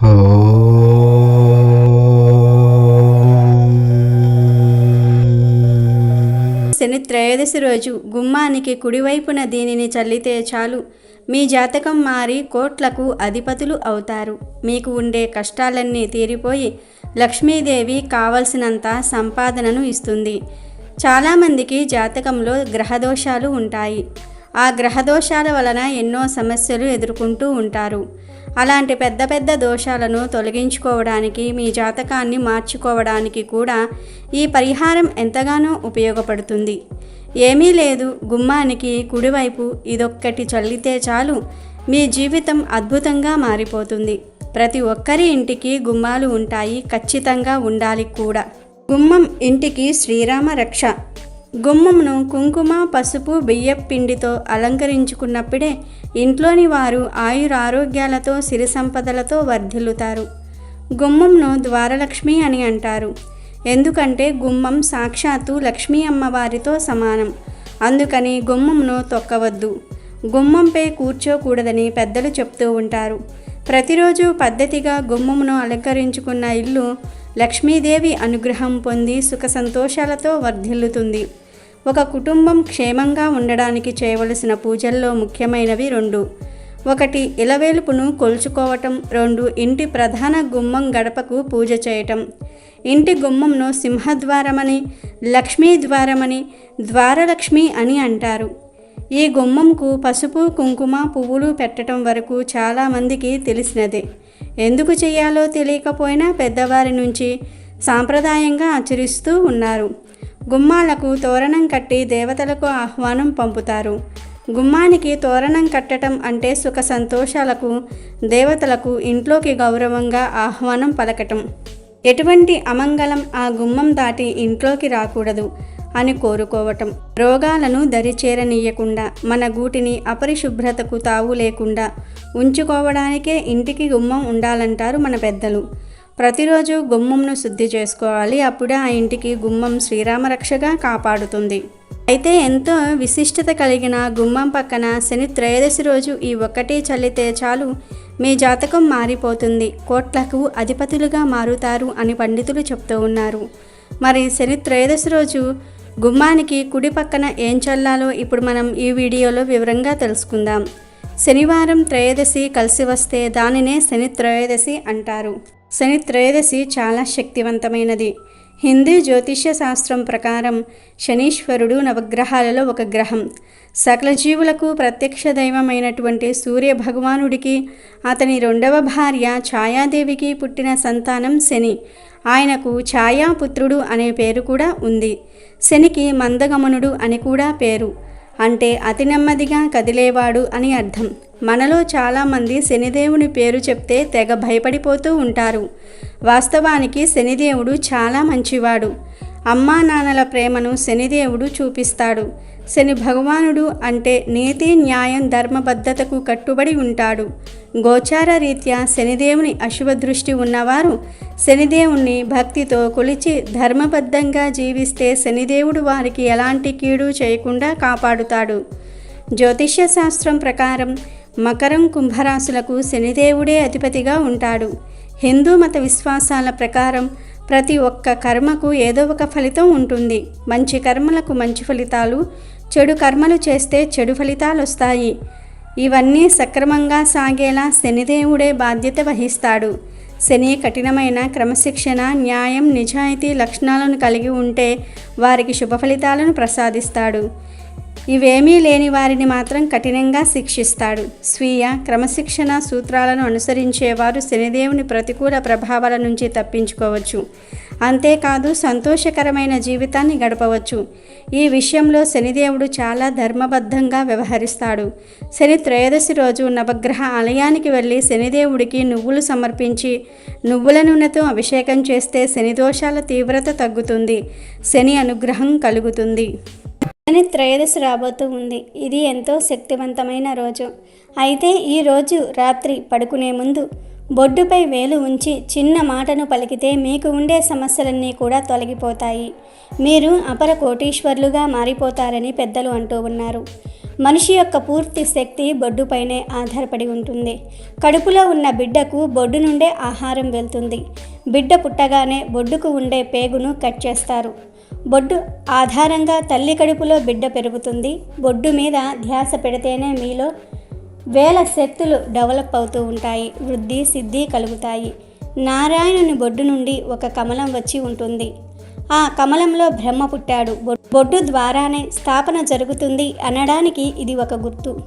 శని త్రయోదశి రోజు గుమ్మానికి కుడివైపున దీనిని చల్లితే చాలు. మీ జాతకం మారి కోట్లకు అధిపతులు అవుతారు. మీకు ఉండే కష్టాలన్నీ తీరిపోయి లక్ష్మీదేవి కావలసినంత సంపాదనను ఇస్తుంది. చాలామందికి జాతకంలో గ్రహదోషాలు ఉంటాయి. ఆ గ్రహదోషాల వలన ఎన్నో సమస్యలు ఎదుర్కొంటూ ఉంటారు. అలాంటి పెద్ద పెద్ద దోషాలను తొలగించుకోవడానికి మీ జాతకాన్ని మార్చుకోవడానికి కూడా ఈ పరిహారం ఎంతగానో ఉపయోగపడుతుంది. ఏమీ లేదు గుమ్మానికి కుడివైపు ఇదొక్కటి చల్లితే చాలు మీ జీవితం అద్భుతంగా మారిపోతుంది. ప్రతి ఒక్కరి ఇంటికి గుమ్మాలు ఉంటాయి ఖచ్చితంగా ఉండాలి కూడా. గుమ్మం ఇంటికి శ్రీరామ రక్ష. గుమ్మంను కుంకుమ పసుపు బియ్యపు పిండితో అలంకరించుకున్నప్పుడే ఇంట్లోని వారు ఆయురారోగ్యాలతో సిరి సంపదలతో వర్ధిల్లుతారు. గుమ్మంను ద్వారలక్ష్మి అని అంటారు. ఎందుకంటే గుమ్మం సాక్షాత్తు లక్ష్మీ అమ్మవారితో సమానం. అందుకని గుమ్మంను తొక్కవద్దు. గుమ్మంపై కూర్చోకూడదని పెద్దలు చెప్తూ ఉంటారు. ప్రతిరోజు పద్ధతిగా గుమ్మమును అలంకరించుకున్న ఇల్లు లక్ష్మీదేవి అనుగ్రహం పొంది సుఖ సంతోషాలతో వర్ధిల్లుతుంది. ఒక కుటుంబం క్షేమంగా ఉండడానికి చేయవలసిన పూజల్లో ముఖ్యమైనవి రెండు. ఒకటి ఇలవేలుపును కొలుచుకోవటం. రెండు ఇంటి ప్రధాన గుమ్మం గడపకు పూజ చేయటం. ఇంటి గుమ్మంను సింహద్వారమని లక్ష్మీ ద్వారమని ద్వారలక్ష్మి అని అంటారు. ఈ గుమ్మంకు పసుపు కుంకుమ పువ్వులు పెట్టడం వరకు చాలామందికి తెలిసినదే. ఎందుకు చేయాలో తెలియకపోయినా పెద్దవారి నుంచి సాంప్రదాయంగా ఆచరిస్తూ ఉన్నారు. గుమ్మాలకు తోరణం కట్టి దేవతలకు ఆహ్వానం పంపుతారు. గుమ్మానికి తోరణం కట్టడం అంటే సుఖ సంతోషాలకు దేవతలకు ఇంట్లోకి గౌరవంగా ఆహ్వానం పలకటం. ఎటువంటి అమంగళం ఆ గుమ్మం దాటి ఇంట్లోకి రాకూడదు. అని కోరుకోవటం. రోగాలను దరిచేరనీయకుండా మన గూటిని అపరిశుభ్రతకు తావు లేకుండా ఉంచుకోవడానికే ఇంటికి గుమ్మం ఉండాలంటారు మన పెద్దలు. ప్రతిరోజు గుమ్మంను శుద్ధి చేసుకోవాలి. అప్పుడే ఆ ఇంటికి గుమ్మం శ్రీరామరక్షగా కాపాడుతుంది. అయితే ఎంతో విశిష్టత కలిగిన గుమ్మం పక్కన శని త్రయోదశి రోజు ఈ ఒక్కటి చల్లితే చాలు మీ జాతకం మారిపోతుంది. కోట్లకు అధిపతులుగా మారుతారు అని పండితులు చెప్తూ ఉన్నారు. మరి శని త్రయోదశి రోజు గుమ్మానికి కుడి పక్కన ఏం చల్లాలో ఇప్పుడు మనం ఈ వీడియోలో వివరంగా తెలుసుకుందాం. శనివారం త్రయోదశి కలిసి వస్తే దానినే శని త్రయోదశి అంటారు. శని త్రయోదశి చాలా శక్తివంతమైనది. హిందూ జ్యోతిష్య శాస్త్రం ప్రకారం శనీశ్వరుడు నవగ్రహాలలో ఒక గ్రహం. సకల జీవులకు ప్రత్యక్ష దైవమైనటువంటి సూర్య భగవానుడికి అతని రెండవ భార్య ఛాయాదేవికి పుట్టిన సంతానం శని. ఆయనకు ఛాయాపుత్రుడు అనే పేరు కూడా ఉంది. శనికి మందగమనుడు అని కూడా పేరు. అంటే అతి నెమ్మదిగా కదిలేవాడు అని అర్థం. మనలో చాలామంది శనిదేవుని పేరు చెప్తే తెగ భయపడిపోతూ ఉంటారు. వాస్తవానికి శనిదేవుడు చాలా మంచివాడు. అమ్మా నాన్నల ప్రేమను శనిదేవుడు చూపిస్తాడు. శని భగవానుడు అంటే నీతి న్యాయం ధర్మబద్ధతకు కట్టుబడి ఉంటాడు. గోచార రీత్యా శనిదేవుని అశుభ దృష్టి ఉన్నవారు శనిదేవుణ్ణి భక్తితో కొలిచి ధర్మబద్ధంగా జీవిస్తే శనిదేవుడు వారికి ఎలాంటి కీడు చేయకుండా కాపాడుతాడు. జ్యోతిష్య శాస్త్రం ప్రకారం మకరం కుంభరాశులకు శనిదేవుడే అధిపతిగా ఉంటాడు. హిందూ మత విశ్వాసాల ప్రకారం ప్రతి ఒక్క కర్మకు ఏదో ఒక ఫలితం ఉంటుంది. మంచి కర్మలకు మంచి ఫలితాలు చెడు కర్మలు చేస్తే చెడు ఫలితాలు వస్తాయి. ఇవన్నీ సక్రమంగా సాగేలా శనిదేవుడే బాధ్యత వహిస్తాడు. శని కఠినమైన క్రమశిక్షణ న్యాయం నిజాయితీ లక్షణాలను కలిగి ఉంటే వారికి శుభ ఫలితాలను ప్రసాదిస్తాడు. ఇవేమీ లేని వారిని మాత్రం కఠినంగా శిక్షిస్తాడు. స్వీయ క్రమశిక్షణ సూత్రాలను అనుసరించేవారు శనిదేవుని ప్రతికూల ప్రభావాల నుంచి తప్పించుకోవచ్చు. అంతేకాదు సంతోషకరమైన జీవితాన్ని గడపవచ్చు. ఈ విషయంలో శనిదేవుడు చాలా ధర్మబద్ధంగా వ్యవహరిస్తాడు. శని త్రయోదశి రోజు నవగ్రహ ఆలయానికి వెళ్ళి శనిదేవుడికి నువ్వులు సమర్పించి నువ్వుల నూనెతో అభిషేకం చేస్తే శని దోషాల తీవ్రత తగ్గుతుంది. శని అనుగ్రహం కలుగుతుంది. అని త్రయోదశి రాబోతూ ఉంది. ఇది ఎంతో శక్తివంతమైన రోజు. అయితే ఈ రోజు రాత్రి పడుకునే ముందు బొడ్డుపై వేలు ఉంచి చిన్న మాటను పలికితే మీకు ఉండే సమస్యలన్నీ కూడా తొలగిపోతాయి. మీరు అపర కోటీశ్వర్లుగా మారిపోతారని పెద్దలు అంటూ ఉన్నారు. మనిషి యొక్క పూర్తి శక్తి బొడ్డుపైనే ఆధారపడి ఉంటుంది. కడుపులో ఉన్న బిడ్డకు బొడ్డు నుండే ఆహారం వెళ్తుంది. బిడ్డ పుట్టగానే బొడ్డుకు ఉండే పేగును కట్ చేస్తారు. బొడ్డు ఆధారంగా తల్లి కడుపులో బిడ్డ పెరుగుతుంది. బొడ్డు మీద ధ్యాస పెడితేనే మీలో వేల శక్తులు డెవలప్ అవుతూ ఉంటాయి వృద్ధి సిద్ధి కలుగుతాయి. నారాయణుని బొడ్డు నుండి ఒక కమలం వచ్చి ఉంటుంది. ఆ కమలంలో బ్రహ్మ పుట్టాడు. బొడ్డు ద్వారానే స్థాపన జరుగుతుంది అనడానికి ఇది ఒక గుర్తు.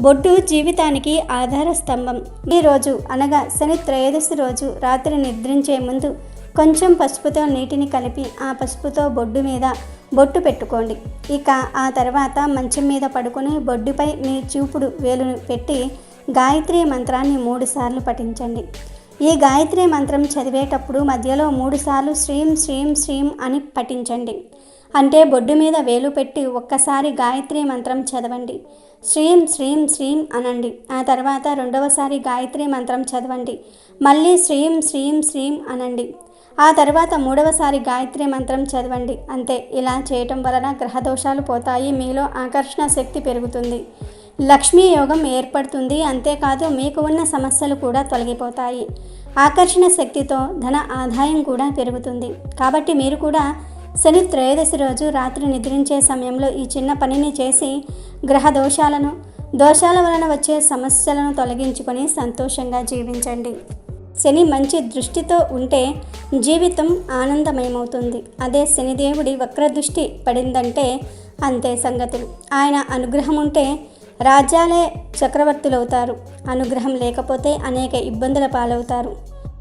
బొడ్డు జీవితానికి ఆధార స్తంభం. ఈరోజు రోజు అనగా శని త్రయోదశి రోజు రాత్రి నిద్రించే ముందు కొంచెం పసుపుతో నీటిని కలిపి ఆ పసుపుతో బొడ్డు మీద బొట్టు పెట్టుకోండి. ఇక ఆ తర్వాత మంచం మీద పడుకొని బొడ్డుపై మీ చూపుడు వేలును పెట్టి గాయత్రి మంత్రాన్ని మూడుసార్లు పఠించండి. ఈ గాయత్రి మంత్రం చదివేటప్పుడు మధ్యలో మూడుసార్లు శ్రీం శ్రీం శ్రీం అని పఠించండి. అంటే బొడ్డు మీద వేలు పెట్టి ఒక్కసారి గాయత్రి మంత్రం చదవండి. శ్రీం శ్రీం శ్రీం అనండి. ఆ తర్వాత రెండవసారి గాయత్రి మంత్రం చదవండి. మళ్ళీ శ్రీం శ్రీం శ్రీం అనండి. ఆ తర్వాత మూడవసారి గాయత్రి మంత్రం చదవండి. అంతే ఇలా చేయటం వలన గ్రహదోషాలు పోతాయి మీలో ఆకర్షణ శక్తి పెరుగుతుంది. లక్ష్మీ యోగం ఏర్పడుతుంది అంతేకాదు మీకు ఉన్న సమస్యలు కూడా తొలగిపోతాయి. ఆకర్షణ శక్తితో ధన ఆదాయం కూడా పెరుగుతుంది. కాబట్టి మీరు కూడా శని త్రయోదశి రోజు రాత్రి నిద్రించే సమయంలో ఈ చిన్న పనిని చేసి గ్రహ దోషాలను దోషాల వలన వచ్చే సమస్యలను తొలగించుకొని సంతోషంగా జీవించండి. శని మంచి దృష్టితో ఉంటే జీవితం ఆనందమయమవుతుంది. అదే శనిదేవుడి వక్రదృష్టి పడిందంటే అంతే సంగతులు. ఆయన అనుగ్రహం ఉంటే రాజ్యాలే చక్రవర్తులవుతారు. అనుగ్రహం లేకపోతే అనేక ఇబ్బందుల పాలవుతారు.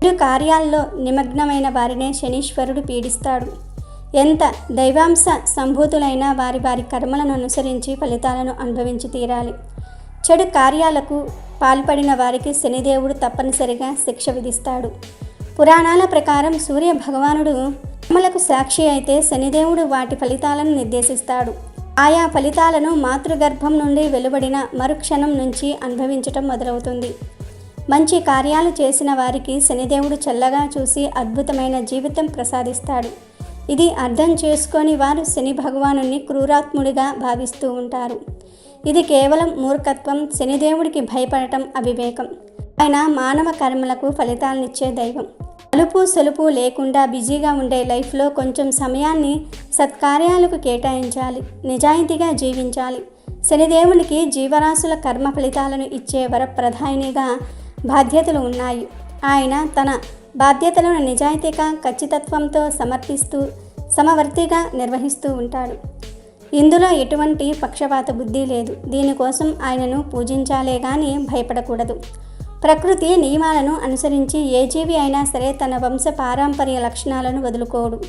ఇరు కార్యాల్లో నిమగ్నమైన వారినే శనీశ్వరుడు పీడిస్తాడు. ఎంత దైవాంశ సంభూతులైన వారి వారి కర్మలను అనుసరించి ఫలితాలను అనుభవించి తీరాలి. చెడు కార్యాలకు పాల్పడిన వారికి శనిదేవుడు తప్పనిసరిగా శిక్ష విధిస్తాడు. పురాణాల ప్రకారం సూర్య భగవానుడు కర్మలకు సాక్షి అయితే శనిదేవుడు వాటి ఫలితాలను నిర్దేశిస్తాడు. ఆయా ఫలితాలను మాతృగర్భం నుండి వెలువడిన మరుక్షణం నుంచి అనుభవించటం మొదలవుతుంది. మంచి కార్యాలు చేసిన వారికి శనిదేవుడు చల్లగా చూసి అద్భుతమైన జీవితం ప్రసాదిస్తాడు. ఇది అర్థం చేసుకొని వారు శని భగవానుని క్రూరాత్ముడిగా భావిస్తూ ఉంటారు. ఇది కేవలం మూర్ఖత్వం శనిదేవుడికి భయపడటం అవివేకం. ఆయన మానవ కర్మలకు ఫలితాలనిచ్చే దైవం. అలుపు సలుపు లేకుండా బిజీగా ఉండే లైఫ్లో కొంచెం సమయాన్ని సత్కార్యాలకు కేటాయించాలి నిజాయితీగా జీవించాలి. శనిదేవునికి జీవరాశుల కర్మ ఫలితాలను ఇచ్చే వరప్రధానిగా బాధ్యతలు ఉన్నాయి. ఆయన తన బాధ్యతలను నిజాయితీగా ఖచ్చితత్వంతో సమర్పిస్తూ సమవర్తిగా నిర్వహిస్తూ ఉంటాడు. ఇందులో ఎటువంటి పక్షపాత బుద్ధి లేదు. దీనికోసం ఆయనను పూజించాలే కానీ భయపడకూడదు. ప్రకృతి నియమాలను అనుసరించి ఏ జీవి అయినా సరే తన వంశ పారంపర్య లక్షణాలను వదులుకోడు.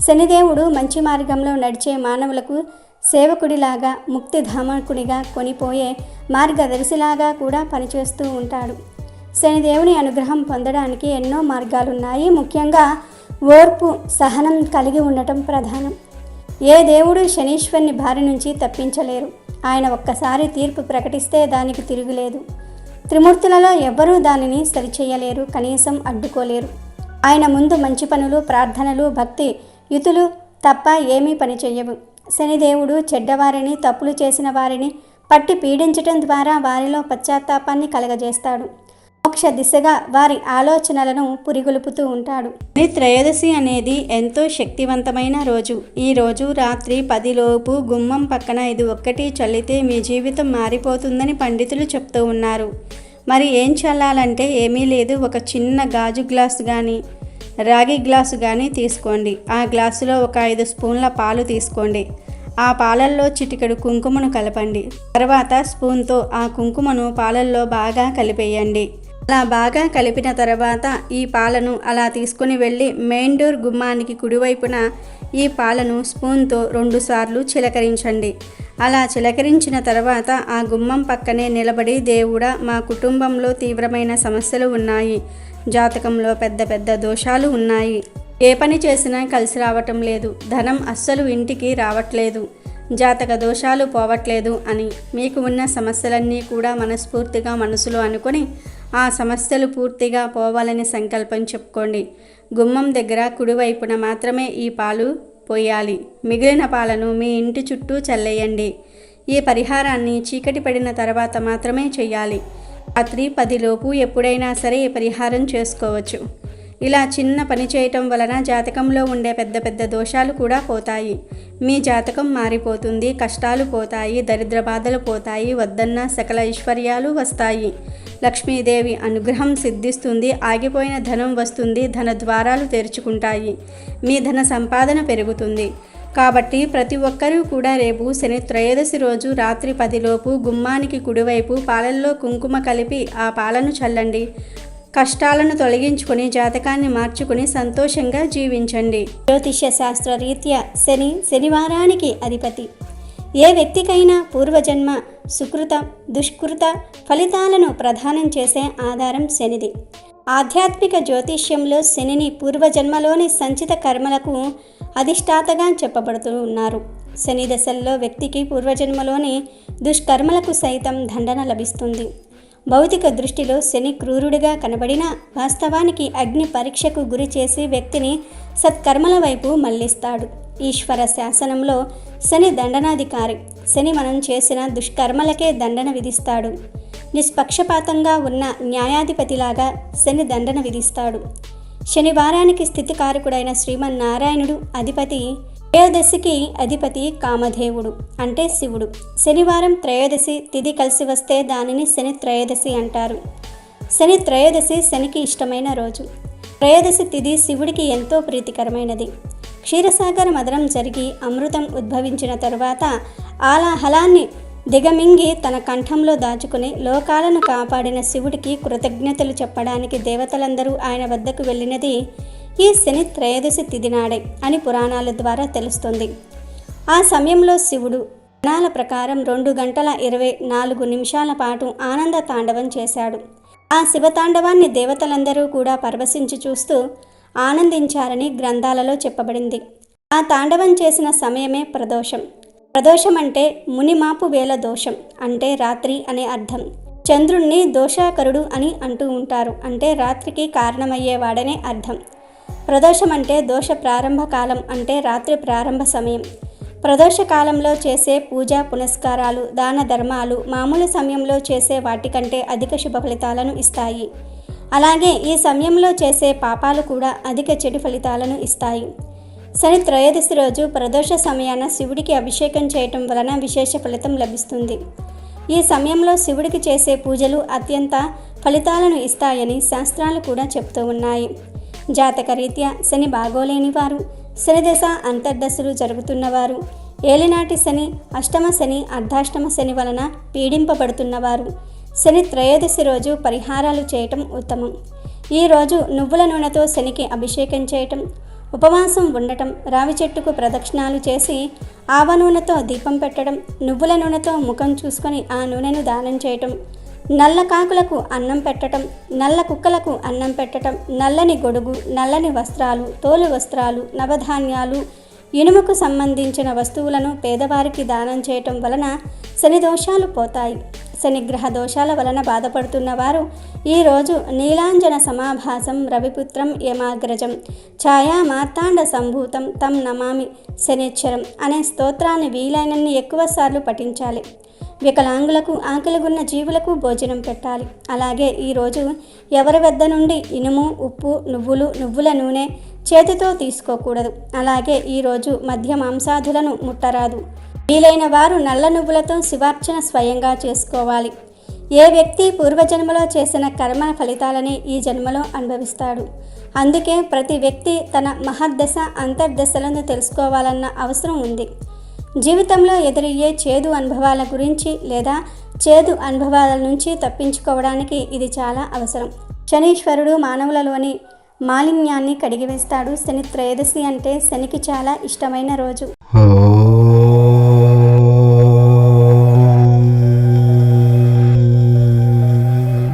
శనిదేవుడు మంచి మార్గంలో నడిచే మానవులకు సేవకుడిలాగా ముక్తిధామకుడిగా కొనిపోయే మార్గదర్శిలాగా కూడా పనిచేస్తూ ఉంటాడు. శనిదేవుని అనుగ్రహం పొందడానికి ఎన్నో మార్గాలున్నాయి. ముఖ్యంగా ఓర్పు సహనం కలిగి ఉండటం ప్రధానం. ఏ దేవుడు శనీశ్వరుని బారి నుంచి తప్పించలేరు. ఆయన ఒక్కసారి తీర్పు ప్రకటిస్తే దానికి తిరుగులేదు. త్రిమూర్తులలో ఎవ్వరూ దానిని సరిచేయలేరు కనీసం అడ్డుకోలేరు. ఆయన ముందు మంచి పనులు ప్రార్థనలు భక్తి యుతులు తప్ప ఏమీ పని చెయ్యవు. శనిదేవుడు చెడ్డవారిని తప్పులు చేసిన వారిని పట్టి పీడించటం ద్వారా వారిలో పశ్చాత్తాపాన్ని కలగజేస్తాడు. మోక్ష దిశగా వారి ఆలోచనలను పురిగొలుపుతూ ఉంటాడు. త్రయోదశి అనేది ఎంతో శక్తివంతమైన రోజు. ఈ రోజు రాత్రి పదిలోపు గుమ్మం పక్కన ఇది ఒక్కటి చల్లితే మీ జీవితం మారిపోతుందని పండితులు చెప్తూ ఉన్నారు. మరి ఏం చల్లాలంటే ఏమీ లేదు ఒక చిన్న గాజు గ్లాసు కానీ రాగి గ్లాసు కానీ తీసుకోండి. ఆ గ్లాసులో ఒక ఐదు స్పూన్ల పాలు తీసుకోండి. ఆ పాలల్లో చిటికెడు కుంకుమను కలపండి. తర్వాత స్పూన్తో ఆ కుంకుమను పాలల్లో బాగా కలిపేయండి. అలా బాగా కలిపిన తర్వాత ఈ పాలను అలా తీసుకుని వెళ్ళి మెయిన్ డోర్ గుమ్మానికి కుడివైపున ఈ పాలను స్పూన్తో రెండుసార్లు చిలకరించండి. అలా చిలకరించిన తర్వాత ఆ గుమ్మం పక్కనే నిలబడి దేవుడా మా కుటుంబంలో తీవ్రమైన సమస్యలు ఉన్నాయి. జాతకంలో పెద్ద పెద్ద దోషాలు ఉన్నాయి. ఏ పని చేసినా కలిసి రావటం లేదు. ధనం అస్సలు ఇంటికి రావట్లేదు. జాతక దోషాలు పోవట్లేదు అని మీకు ఉన్న సమస్యలన్నీ కూడా మనస్ఫూర్తిగా మనసులో అనుకొని ఆ సమస్యలు పూర్తిగా పోవాలని సంకల్పం చెప్పుకోండి. గుమ్మం దగ్గర కుడివైపున మాత్రమే ఈ పాలు పోయాలి. మిగిలిన పాలను మీ ఇంటి చుట్టూ చల్లేయండి. ఈ పరిహారాన్ని చీకటి పడిన తర్వాత మాత్రమే చేయాలి. రాత్రి పదిలోపు ఎప్పుడైనా సరే ఈ పరిహారం చేసుకోవచ్చు. ఇలా చిన్న పని చేయటం వలన జాతకంలో ఉండే పెద్ద పెద్ద దోషాలు కూడా పోతాయి. మీ జాతకం మారిపోతుంది కష్టాలు పోతాయి దరిద్ర బాధలు పోతాయి వద్దన్న సకల ఐశ్వర్యాలు వస్తాయి. లక్ష్మీదేవి అనుగ్రహం సిద్ధిస్తుంది ఆగిపోయిన ధనం వస్తుంది ధన ద్వారాలు తెరుచుకుంటాయి. మీ ధన సంపాదన పెరుగుతుంది. కాబట్టి ప్రతి ఒక్కరూ కూడా రేపు శని త్రయోదశి రోజు రాత్రి పదిలోపు గుమ్మానికి కుడివైపు పాలల్లో కుంకుమ కలిపి ఆ పాలను చల్లండి. కష్టాలను తొలగించుకొని జాతకాన్ని మార్చుకుని సంతోషంగా జీవించండి. జ్యోతిష్య శాస్త్ర రీత్యా శని శనివారానికి అధిపతి. ఏ వ్యక్తికైనా పూర్వజన్మ సుకృత దుష్కృత ఫలితాలను ప్రదానం చేసే ఆధారం శనిది. ఆధ్యాత్మిక జ్యోతిష్యంలో శనిని పూర్వజన్మలోని సంచిత కర్మలకు అధిష్టాతగా చెప్పబడుతూ ఉన్నారు. శని దశల్లో వ్యక్తికి పూర్వజన్మలోని దుష్కర్మలకు సైతం దండన లభిస్తుంది. భౌతిక దృష్టిలో శని క్రూరుడిగా కనబడినా వాస్తవానికి అగ్ని పరీక్షకు గురి చేసి వ్యక్తిని సత్కర్మల వైపు మళ్ళిస్తాడు ఈశ్వర శాసనంలో శని దండనాధికారి శని మనం చేసిన దుష్కర్మలకే దండన విధిస్తాడు. నిష్పక్షపాతంగా ఉన్న న్యాయాధిపతిలాగా శని దండన విధిస్తాడు. శనివారానికి స్థితికారకుడైన శ్రీమన్నారాయణుడు అధిపతి త్రయోదశికి అధిపతి కామధేవుడు అంటే శివుడు. శనివారం త్రయోదశి తిథి కలిసి వస్తే దానిని శని త్రయోదశి అంటారు. శని త్రయోదశి శనికి ఇష్టమైన రోజు. త్రయోదశి తిథి శివుడికి ఎంతో ప్రీతికరమైనది. క్షీరసాగర మదనం జరిగి అమృతం ఉద్భవించిన తరువాత ఆలాహలాన్ని దిగమింగి తన కంఠంలో దాచుకుని లోకాలను కాపాడిన శివుడికి కృతజ్ఞతలు చెప్పడానికి దేవతలందరూ ఆయన వద్దకు వెళ్ళినది ఈ శని త్రయోదశి తిదినాడే అని పురాణాల ద్వారా తెలుస్తుంది. ఆ సమయంలో శివుడు పురాణాల ప్రకారం రెండు గంటల ఇరవై నాలుగు నిమిషాల పాటు ఆనంద తాండవం చేశాడు. ఆ శివతాండవాన్ని దేవతలందరూ కూడా పరవశించి చూస్తూ ఆనందించారని గ్రంథాలలో చెప్పబడింది. ఆ తాండవం చేసిన సమయమే ప్రదోషం. ప్రదోషం అంటే మునిమాపు వేల దోషం అంటే రాత్రి అనే అర్థం. చంద్రుణ్ణి దోషాకరుడు అని అంటూ ఉంటారు. అంటే రాత్రికి కారణమయ్యేవాడనే అర్థం. ప్రదోషం అంటే దోష ప్రారంభ కాలం అంటే రాత్రి ప్రారంభ సమయం. ప్రదోష కాలంలో చేసే పూజా పునస్కారాలు దాన ధర్మాలు మామూలు సమయంలో చేసే వాటికంటే అధిక శుభ ఫలితాలను ఇస్తాయి. అలాగే ఈ సమయంలో చేసే పాపాలు కూడా అధిక చెడు ఫలితాలను ఇస్తాయి. శని త్రయోదశి రోజు ప్రదోష సమయాన శివుడికి అభిషేకం చేయటం వలన విశేష ఫలితం లభిస్తుంది. ఈ సమయంలో శివుడికి చేసే పూజలు అత్యంత ఫలితాలను ఇస్తాయని శాస్త్రాలు కూడా చెప్తూ ఉన్నాయి. జాతక రీత్యా శని బాగోలేని వారు శని దశ అంతర్దశలు జరుగుతున్నవారు ఏలినాటి శని అష్టమ శని అర్ధాష్టమ శని వలన పీడింపబడుతున్నవారు శని త్రయోదశి రోజు పరిహారాలు చేయటం ఉత్తమం. ఈ రోజు నువ్వుల నూనెతో శనికి అభిషేకం చేయటం ఉపవాసం ఉండటం రావి చెట్టుకు ప్రదక్షిణాలు చేసి ఆవ నూనెతో దీపం పెట్టడం నువ్వుల నూనెతో ముఖం చూసుకొని ఆ నూనెను దానం చేయటం నల్ల కాకులకు అన్నం పెట్టటం నల్ల కుక్కలకు అన్నం పెట్టటం నల్లని గొడుగు నల్లని వస్త్రాలు తోలు వస్త్రాలు నవధాన్యాలు ఇనుముకు సంబంధించిన వస్తువులను పేదవారికి దానం చేయటం వలన శని దోషాలు పోతాయి. శనిగ్రహ దోషాల వలన బాధపడుతున్న వారు ఈరోజు నీలాంజన సమాభాసం రవిపుత్రం యమాగ్రజం. ఛాయా మార్తాండ సంభూతం తం నమామి శనిచ్చరం అనే స్తోత్రాన్ని వీలైనన్ని ఎక్కువసార్లు పఠించాలి. వికలాంగులకు ఆకలిగున్న జీవులకు భోజనం పెట్టాలి. అలాగే ఈరోజు ఎవరి వద్ద నుండి ఇనుము ఉప్పు నువ్వులు నువ్వుల నూనె చేతితో తీసుకోకూడదు. అలాగే ఈరోజు మధ్య మాంసాదులను ముట్టరాదు. వీలైన వారు నల్ల నువ్వులతో శివార్చన స్వయంగా చేసుకోవాలి. ఏ వ్యక్తి పూర్వజన్మలో చేసిన కర్మ ఫలితాలని ఈ జన్మలో అనుభవిస్తాడు. అందుకే ప్రతి వ్యక్తి తన మహర్దశ అంతర్దశలను తెలుసుకోవాలన్న అవసరం ఉంది. జీవితంలో ఎదురయ్యే చేదు అనుభవాల గురించి లేదా చేదు అనుభవాల నుంచి తప్పించుకోవడానికి ఇది చాలా అవసరం. శనీశ్వరుడు మానవులలోని మాలిన్యాన్ని కడిగివేస్తాడు. శని త్రయోదశి అంటే శనికి చాలా ఇష్టమైన రోజు.